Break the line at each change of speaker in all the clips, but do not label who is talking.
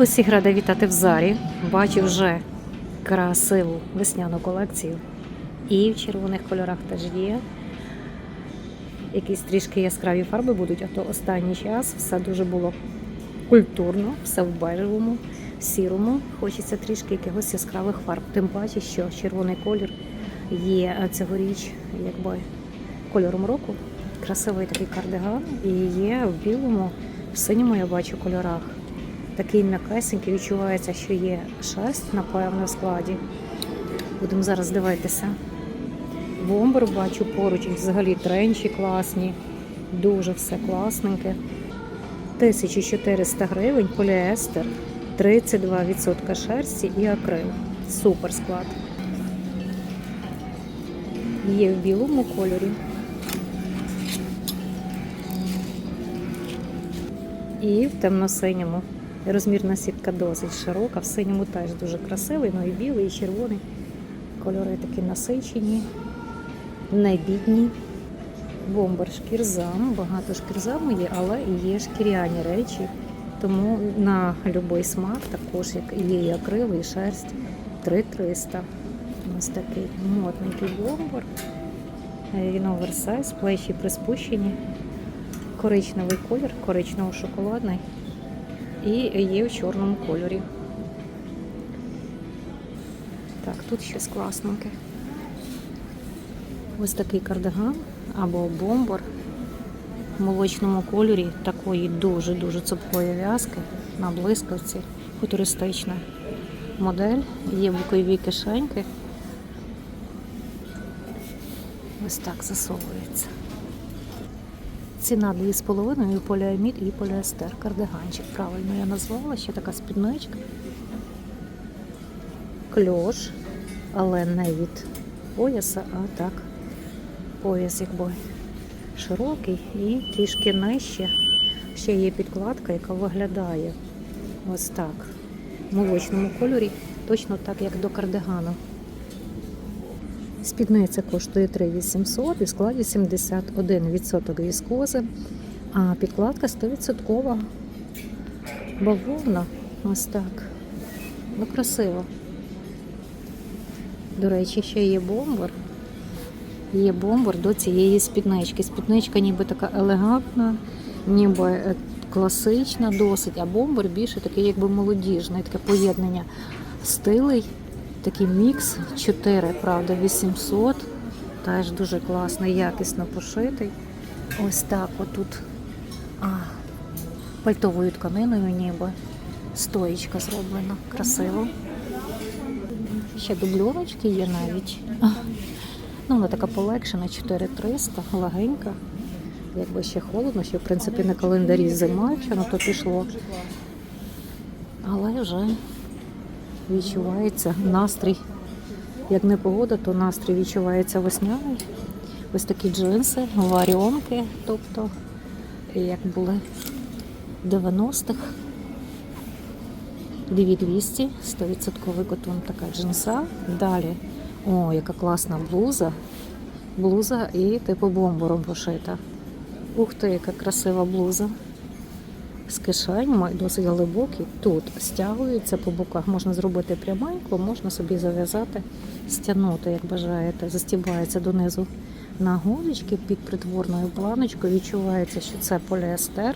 Усіх рада вітати в Зарі. Бачу вже красиву весняну колекцію. І в червоних кольорах теж є. Якісь трішки яскраві фарби будуть, а то останній час все дуже було культурно, все в бежевому, в сірому. Хочеться трішки якихось яскравих фарб. Тим паче, що червоний колір є цьогоріч якби кольором року. Красивий такий кардиган і є в білому, в синьому я бачу кольорах. Такий м'якесенький, відчувається, що є шерсть, напевно, в складі. Будемо зараз дивитися. Бомбер бачу поруч, взагалі тренчі класні, дуже все класненьке. 1400 гривень, поліестер, 32% шерсті і акрил. Супер склад. Є в білому кольорі. І в темно-синьому. Розмірна сітка досить широка, в синьому теж дуже красивий, ну і білий, і червоний. Кольори такі насичені, не бідні. Бомбер шкірзам, багато шкірзаму є, але є шкіряні речі. Тому на будь-який смак, також є і акрил, і шерсть 3300. Ось такий модненький бомбер. Він оверсайз, плечі приспущені. Коричневий колір, коричнево-шоколадний. І є в чорному кольорі. Так, тут щось класненьке. Ось такий кардиган або бомбер в молочному кольорі такої дуже-дуже цупкої в'язки на блискавці. Футуристична модель. Є бокові кишеньки. Ось так засовується. Ціна 2,5 поліамід і поліестер. Кардиганчик. Правильно я назвала. Ще така спідничка. Кльош, але не від пояса, а так. Пояс якби широкий і трішки нижче. Ще є підкладка, яка виглядає ось так. В молочному кольорі, точно так, як до кардигану. Спідниця коштує 3800 і складі 71% віскози, а підкладка 100% бавовна. Ось так. Ну, красиво. До речі, ще є бомбер. Є бомбер до цієї спіднички. Спідничка ніби така елегантна, ніби е, класична досить, а бомбер більше такий якби молодіжний, таке поєднання стилей. Такий мікс 4, правда, 800. Теж дуже класний, якісно пошитий. Ось так отут а, пальтовою тканиною ніби. Стоїчка зроблена. Красиво. Ще дубльоночки є навіть. Ну, вона така полегшена, 4300, легенька. Якби ще холодно, ще в принципі на календарі зима, якщо на то пішло. Але вже відчувається настрій. Як не погода, то настрій відчувається весняний. Ось такі джинси, варіонки, тобто, як були в 90-х. 2200, 100% котон така джинса. Далі, о, яка класна блуза. Блуза і типу бомбором пошита. Ух ти, яка красива блуза з кишенями, досить глибокі. Тут стягуються по боках, можна зробити пряменько, можна собі зав'язати, стягнути, як бажаєте. Застібається донизу на голочки під притворною планочкою. Відчувається, що це поліестер.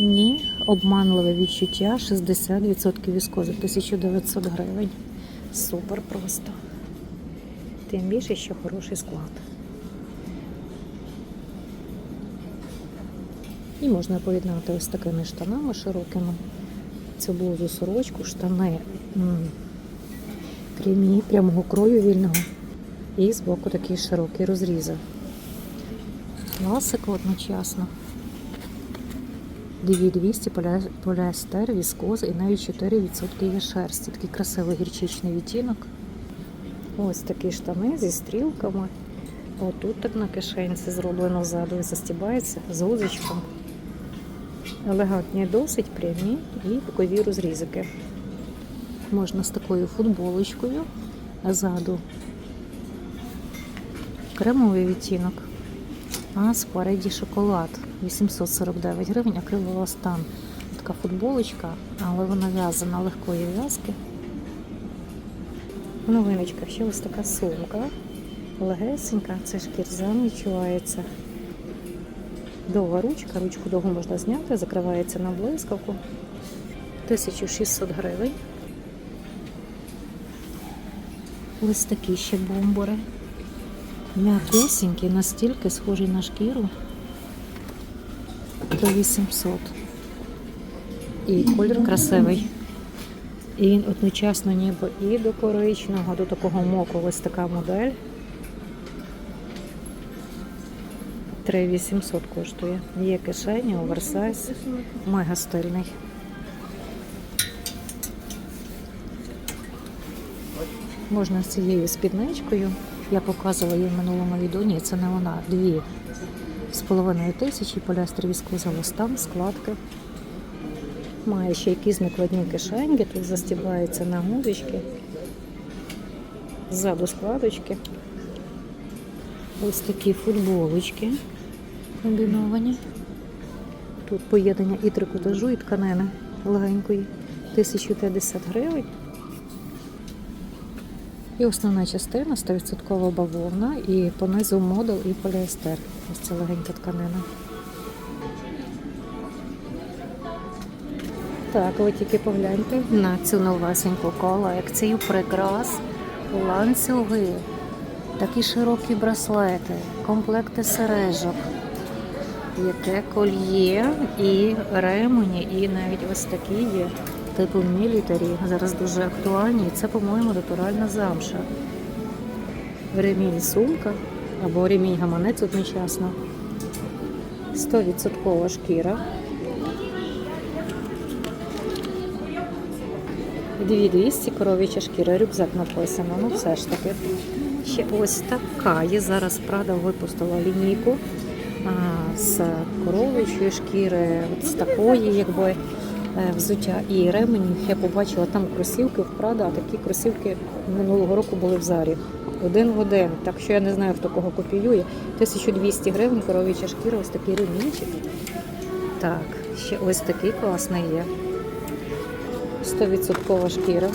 Ні, обманливе відчуття 60% віскози, 1900 гривень. Супер просто. Тим більше, що хороший склад. І можна поєднати ось такими штанами широкими. Цю блузу сорочку, штани прямі, прямого крою вільного. І збоку такі широкі розрізи. Класика одночасно. 2200 поля- поліестер, віскоз і навіть 4% є шерсті. Такий красивий гірчичний відтінок. Ось такі штани зі стрілками. Отут так на кишенці зроблено ззаду і застібається з гузочком. Елегантні досить прямі і бокові розрізики. Можна з такою футболочкою, ззаду кремовий відтінок, а спереді шоколад 849 гривень, акрилова стан куртка, футболочка, але вона в'язана легкої в'язки. В новиночках ще ось така сумка. Легесенька, це шкірзам відчувається. Довга ручка, ручку довго можна зняти, закривається на блискавку. 1600 гривень. Ось такі ще бомбори. М'якусінькі, настільки схожі на шкіру. До 800. І колір красивий. І він одночасно ніби і до коричного, до такого моку. Ось така модель. 3800 коштує. Є кишені, оверсайз, мега стильний. Можна з цією спідничкою. Я показувала її в минулому відео. Ні, це не вона. Дві з половиною тисячі, полястер військовий листам, складки. Має ще якісь накладні кишеньки, тут застібається на гудочки. Ззаду складочки. Ось такі футболочки комбіновані. Тут поєднання і трикотажу, і тканини легенької. 1050 гривень. І основна частина 100% бавовна, і понизу модул і поліестер. Ось це легенька тканина. Так, ви тільки погляньте на цю новесеньку колекцію прикрас, ланцюги, такі широкі браслети, комплекти сережок, яке кольє і ремені, і навіть ось такі є, типу мілітарі. Зараз дуже актуальні. Це, по-моєму, натуральна замша. Ремінь сумка або ремінь гаманець одночасно. 100% шкіра. 2200 коров'яча шкіра, рюкзак написано, ну все ж таки. Ще ось така є. Зараз Прада випустила лінійку з коров'ячої шкіри, от з такої, якби е, взуття і ременів. Я побачила там кросівки в Прада, а такі кросівки минулого року були в зарі. Один в один. Так що я не знаю, хто кого копіює. 1200 гривень коров'яча шкіра, ось такий ремінчик. Так, ще ось такий класний є. 100% шкіра,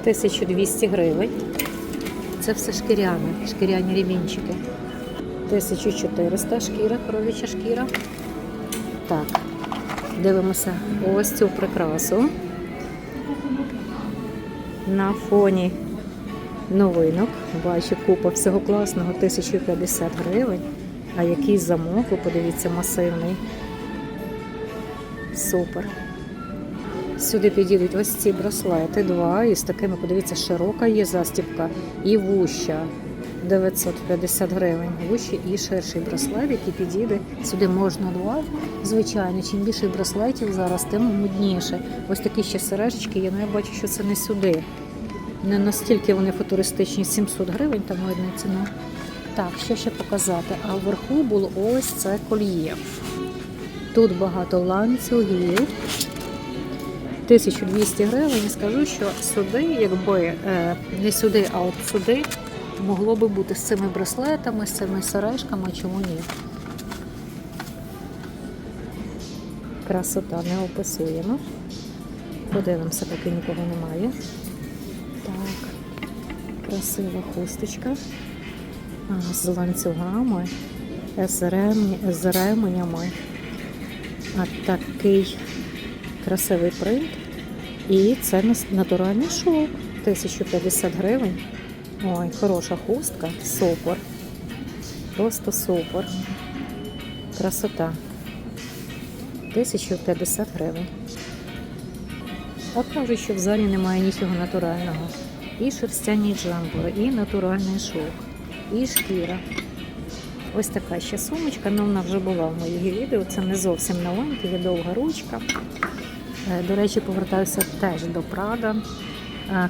1200 гривень. Це все шкіряне, шкіряні ремінчики. 1400 шкіра, коров'яча шкіра. Так, дивимося ось цю прикрасу. На фоні новинок. Бачу, купа всього класного, 1050 гривень. А який замок, ви подивіться, масивний. Супер. Сюди підійдуть ось ці браслети, два, і з такими, подивіться, широка є застібка і вуща. 950 гривень. Вущий і ширший браслет, який підійде. Сюди можна два. Звичайно, чим більше браслетів зараз, тим модніше. Ось такі ще сережечки, ну я бачу, що це не сюди. Не настільки вони футуристичні, 700 гривень, там видно ціну. Так, що ще показати? А вверху було ось це кольє. Тут багато ланцюгів. 1200 гривень скажу, що сюди, якби е, не сюди, а от сюди могло би бути з цими браслетами, з цими сережками, чому ні. Красота не описуємо. Подивимося, поки нікого немає. Так, красива хусточка з ланцюгами, з, ременями. А такий красивий принт. І це натуральний шовк. 1050 гривень. Ой, хороша хустка, супер. Просто супер. Красота. 1050 гривень. А кажуть, що в залі немає нічого натурального. І шерстяні джампери, і натуральний шовк, і шкіра. Ось така ще сумочка, але вона вже була в моїх відео. Це не зовсім новенька, є довга ручка. Е, До речі, повертаюся теж до Прада.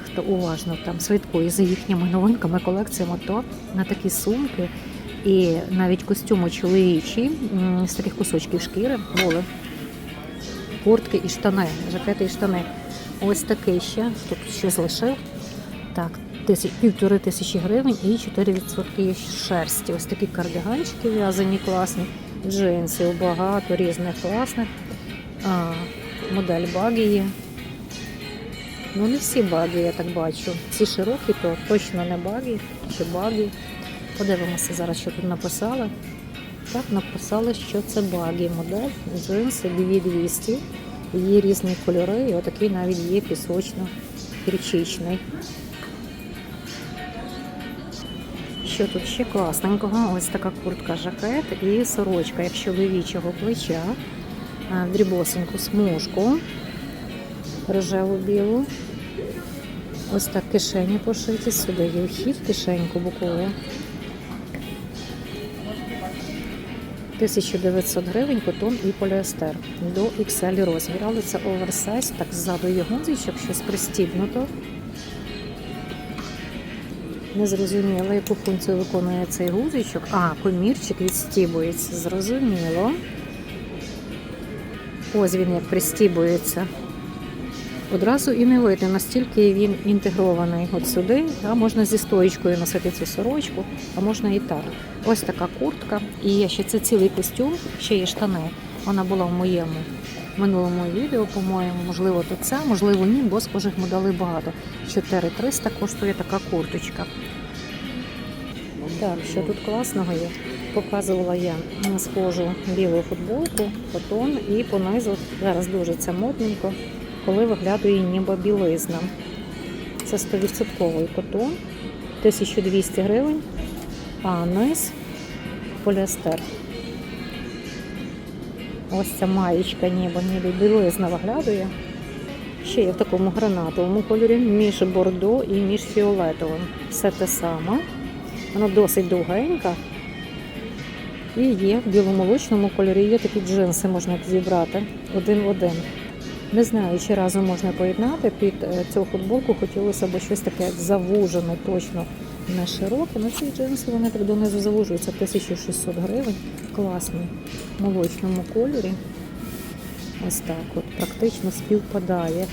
Хто уважно там слідкує за їхніми новинками, колекціями, то на такі сумки і навіть костюми чоловічі з таких кусочків шкіри були. Куртки і штани, жакети і штани. Ось такий ще, тут ще залишив. Так, тисяч, півтори тисячі гривень і 4% шерсті. Ось такі кардиганчики в'язані класні, джинси, багато різних класних. А, модель багі є. Ну, не всі баги, я так бачу. Ці широкі, то точно не баги чи баги. Подивимося зараз, що тут написали. Так, написали, що це багі модель. Джинси 2200. Є різні кольори, і отакий навіть є пісочно-гірчичний. Що тут ще класненького? Ось така куртка жакет і сорочка, як чоловічого плеча, дрібосеньку смужку, рожеву білу. Ось так кишені пошиті, сюди є вхід, кишеньку бокову. 1900 гривень, котон і поліестер до XL розмір. Але це оверсайз, так ззаду є гудзичок, щось пристібнуто. Не зрозуміло, яку функцію виконує цей гудзичок. А, комірчик відстібується, зрозуміло. Ось він як пристібується. Одразу і не видно, настільки він інтегрований от сюди, а можна зі стоїчкою носити цю сорочку, а можна і так. Ось така куртка. І є ще це цілий костюм, ще є штани. Вона була в моєму минулому відео, по-моєму, можливо, то це, можливо, ні, бо схожих моделей багато. 4300 коштує така курточка. Так, що тут класного є? Показувала я схожу білу футболку, котон і понизу зараз дуже це модненько, коли виглядає ніби білизна. Це 100% котон, 1200 гривень, а низ поліестер. Ось ця маєчка ніби ніби білизна виглядає. Ще є в такому гранатовому кольорі, між бордо і між фіолетовим. Все те саме. Вона досить довгенька. І є в біломолочному кольорі, є такі джинси, можна зібрати один в один. Не знаю, чи разом можна поєднати під е, цю футболку. Хотілося б щось таке завужене, точно не широке. Ну ці джинси вони так донизу завужуються 1600 гривень. Класні в молочному кольорі. Ось так от практично співпадає.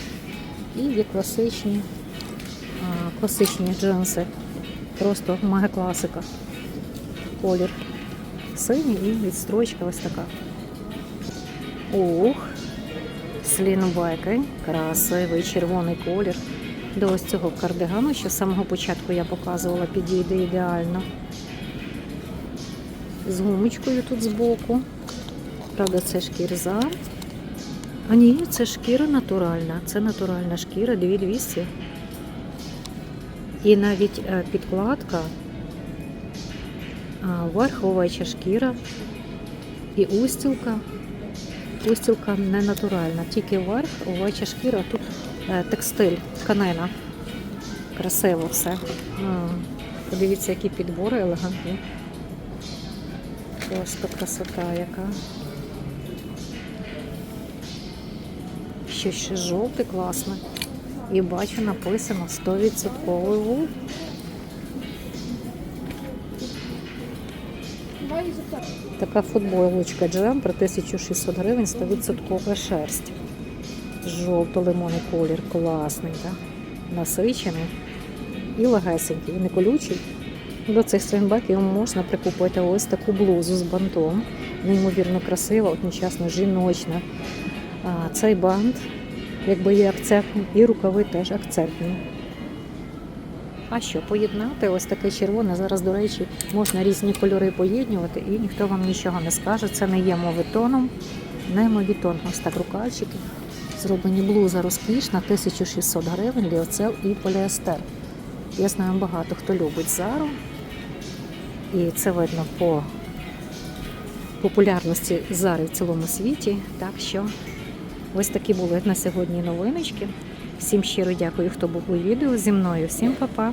І є класичні, а, класичні джинси. Просто мега класика. Колір синій і відстрочка ось така. Ух, слінбеки, красивий червоний колір. До ось цього кардигану, що з самого початку я показувала, підійде ідеально. З гумочкою тут збоку. Правда, це шкірза. А ні, це шкіра натуральна. Це натуральна шкіра 2200. І навіть е, підкладка, а, верх овеча шкіра і устілка. Устілка не натуральна, тільки верх овеча шкіра, тут е, текстиль, тканина. Красиво все. Подивіться, які підбори елегантні. Просто красота яка. Ще ще жовте класне. І бачу, написано 100% вул. Така футболочка джемпер 1600 гривень, 100% шерсть. Жовто-лимонний колір, класний, так? насичений і легесенький, і не колючий. До цих свинбеків можна прикупити ось таку блузу з бантом. Неймовірно красива, одночасно жіночна. А, цей бант, якби є акцентний, і рукави теж акцентні. А що, поєднати ось таке червоне. Зараз, до речі, можна різні кольори поєднувати, і ніхто вам нічого не скаже. Це не є мовитоном, не мовітон. Ось так рукавчики. Зроблені блуза розкішна, 1600 гривень, ліоцел і поліестер. Я знаю багато хто любить зару. І це видно по популярності зари в цілому світі. Так що ось такі були на сьогодні новиночки. Всім щиро дякую, хто був у відео зі мною. Всім па-па!